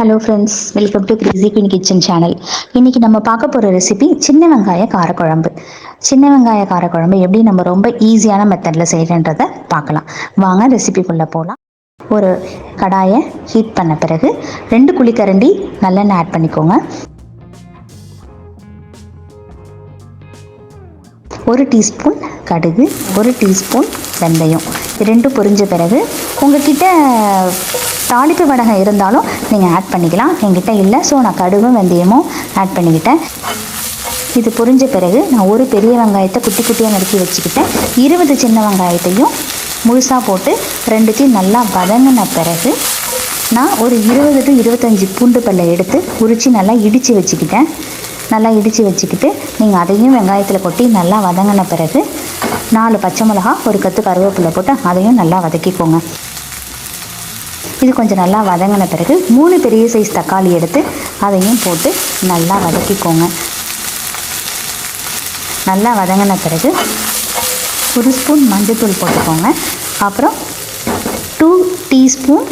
Hello friends welcome to கிரிசி queen kitchen channel இன்றைக்கி நம்ம பார்க்க போகிற ரெசிபி சின்ன வெங்காய காரக்குழம்பு. சின்ன வெங்காய காரக்குழம்பு எப்படி நம்ம ரொம்ப ஈஸியான மெத்தடில் செய்கிறன்றதை பார்க்கலாம். வாங்க ரெசிபிக்குள்ளே போகலாம் ஒரு கடாயை ஹீட் பண்ண பிறகு ரெண்டு குழிக்கரண்டி நல்லெண்ணெய் ஆட் பண்ணிக்கோங்க. ஒரு டீஸ்பூன் கடுகு ஒரு டீஸ்பூன் வெந்தயம். ரெண்டும் பொரிஞ்ச பிறகு உங்ககிட்ட தாளிப்பு வடகம் இருந்தாலும் நீங்கள் ஆட் பண்ணிக்கலாம். என்கிட்ட இல்லை. ஸோ நான் கடுகும் வெந்தயமும் ஆட் பண்ணிக்கிட்டேன். இது பொரிஞ்ச பிறகு நான் ஒரு பெரிய வெங்காயத்தை குட்டி குட்டியாக நறுக்கி வச்சுக்கிட்டேன். இருபது சின்ன வெங்காயத்தையும் முழுசாக போட்டு ரெண்டுத்தையும் நல்லா வதங்கின பிறகு நான் ஒரு இருபது டு இருபத்தஞ்சி பூண்டு பல்லை எடுத்து உரித்து நல்லா இடித்து வச்சுக்கிட்டேன். நல்லா இடித்து வச்சுக்கிட்டு நீங்கள் அதையும் வெங்காயத்தில் கொட்டி நல்லா வதங்கின பிறகு நாலு பச்சை மிளகா ஒரு கத்து கருவேப்பிலை போட்டு அதையும் நல்லா வதக்கிக்கோங்க. இது கொஞ்சம் நல்லா வதங்கின பிறகு மூணு பெரிய சைஸ் தக்காளி எடுத்து அதையும் போட்டு நல்லா வதக்கிக்கோங்க. நல்லா வதங்கின பிறகு ஒரு ஸ்பூன் மஞ்சள்தூள் போட்டுக்கோங்க. அப்புறம் டூ டீஸ்பூன்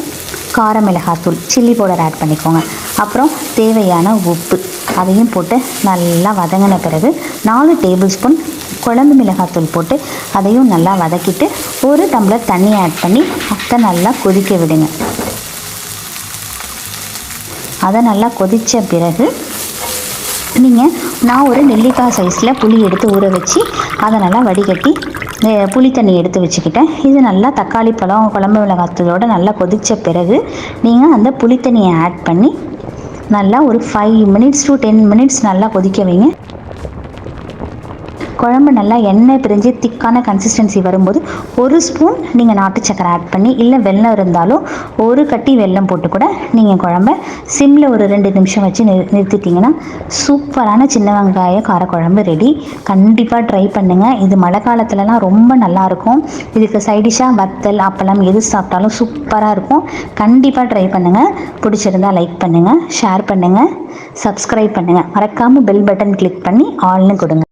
கார மிளகாத்தூள் சில்லி பவுடர் ஆட் பண்ணிக்கோங்க. அப்புறம் தேவையான உப்பு அதையும் போட்டு நல்லா வதங்கின பிறகு நாலு டேபிள் ஸ்பூன் குழம்பு மிளகாத்தூள் போட்டு அதையும் நல்லா வதக்கிட்டு ஒரு டம்ளர் தண்ணி ஆட் பண்ணி அத்தை நல்லா கொதிக்க விடுங்க. அதை நல்லா கொதித்த பிறகு நீங்கள் நான் ஒரு நெல்லிக்காய் சைஸில் புளி எடுத்து ஊற வச்சு அதை நல்லா வடிகட்டி புளி தண்ணி எடுத்து வச்சுக்கிட்டேன். இது நல்லா தக்காளி பழம் குழம்பு மிளகாத்தூளோடு நல்லா கொதித்த பிறகு நீங்கள் அந்த புளி தண்ணியை ஆட் பண்ணி நல்லா ஒரு five minutes to ten minutes நல்லா கொதிக்க வைங்க. குழம்பு நல்லா எண்ணெய் பிரிஞ்சு திக்கான கன்சிஸ்டன்சி வரும்போது ஒரு ஸ்பூன் நீங்கள் நாட்டு சக்கரை ஆட் பண்ணி இல்லை வெள்ளம் இருந்தாலும் ஒரு கட்டி வெல்லம் போட்டு கூட நீங்கள் குழம்ப சிம்மில் ஒரு ரெண்டு நிமிஷம் வச்சு நிறு நிறுத்திட்டிங்கன்னா சூப்பரான சின்ன வெங்காய காரக்குழம்பு ரெடி கண்டிப்பாக ட்ரை பண்ணுங்கள் இது மழை காலத்துலலாம் ரொம்ப நல்லாயிருக்கும் இதுக்கு சைடிஷாக வத்தல் அப்பளம் எது சாப்பிட்டாலும் சூப்பராக இருக்கும். கண்டிப்பாக ட்ரை பண்ணுங்கள் பிடிச்சிருந்தா லைக் பண்ணுங்கள் ஷேர் பண்ணுங்கள் சப்ஸ்கிரைப் பண்ணுங்கள் மறக்காமல் பெல் பட்டன் கிளிக் பண்ணி ஆல்னு கொடுங்க.